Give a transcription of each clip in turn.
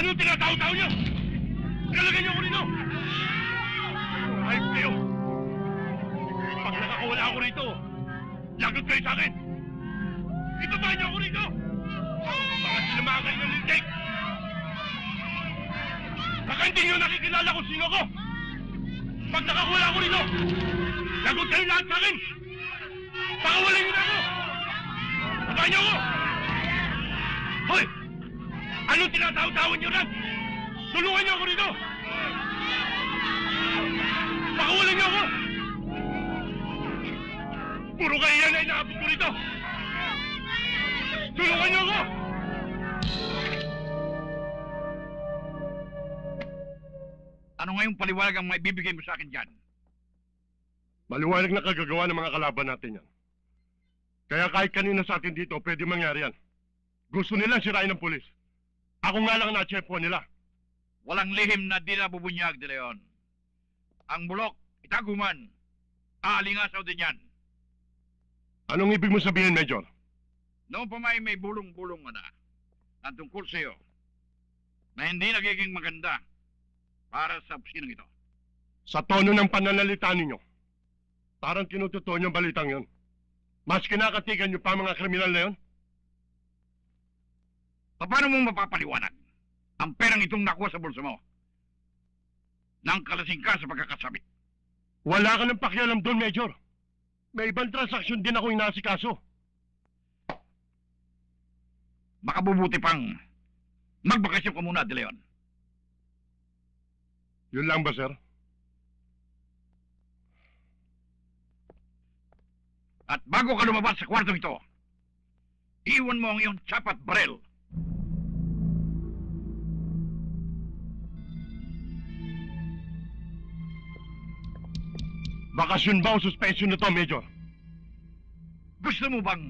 Ano tinatao-tao niyo? Galagyan niyo ko rito! Ayos kayo! Pag nakakawala ako rito, lagot kayo sa akin! Ibaba niyo ako rito! Baka sinamakan ng lintik! Baka hindi niyo nakikilala kung sino ko! Pag nakakawala ako rito, lagot kayo lahat sa akin! Baka wala niyo na ako! Baba niyo ako! Hoy! Anong tinatawag-tawag niyo lang? Tulungan niyo ako rito! Pakawalan niyo ako! Puro kayo yan na inaabot ko rito! Tulungan niyo ako! Ano ngayong paliwanag ang may bibigay mo sa akin dyan? Maliwanag na kagagawa ng mga kalaban natin yan. Kaya kahit kanina sa atin dito, pwede mangyari yan. Gusto nilang sirain ng pulis. Ako nga lang na-chepo nila. Walang lihim na di nabubunyag, De Leon. Ang bulok, itaguman. Aalingasaw din yan. Anong ibig mo sabihin, Major? Noong pa may may bulong-bulong na ang tungkol sa iyo na hindi nagiging maganda para sa opisinang ito. Sa tono ng pananalita ninyo, parang tinututuan yung balitang yun. Mas kinakatigan niyo pa mga kriminal na yun? Paano mo mapapaliwanag ang perang itong nakuha sa bulsa mo? Nang kalasing ka sa pagkakasabit. Wala ka ng pakialam doon, Major. May ibang transaksyon din ako inasikaso. Makabubuti pang magbakasyon ka muna, De Leon. Yun lang ba, sir? At bago ka lumabas sa kwartong ito, iwan mo ang iyong chapat barel. Bakasyon ba o suspension na to, Major? Gusto mo bang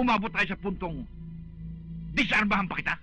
umabot tayo sa puntong disarmahan pa kita?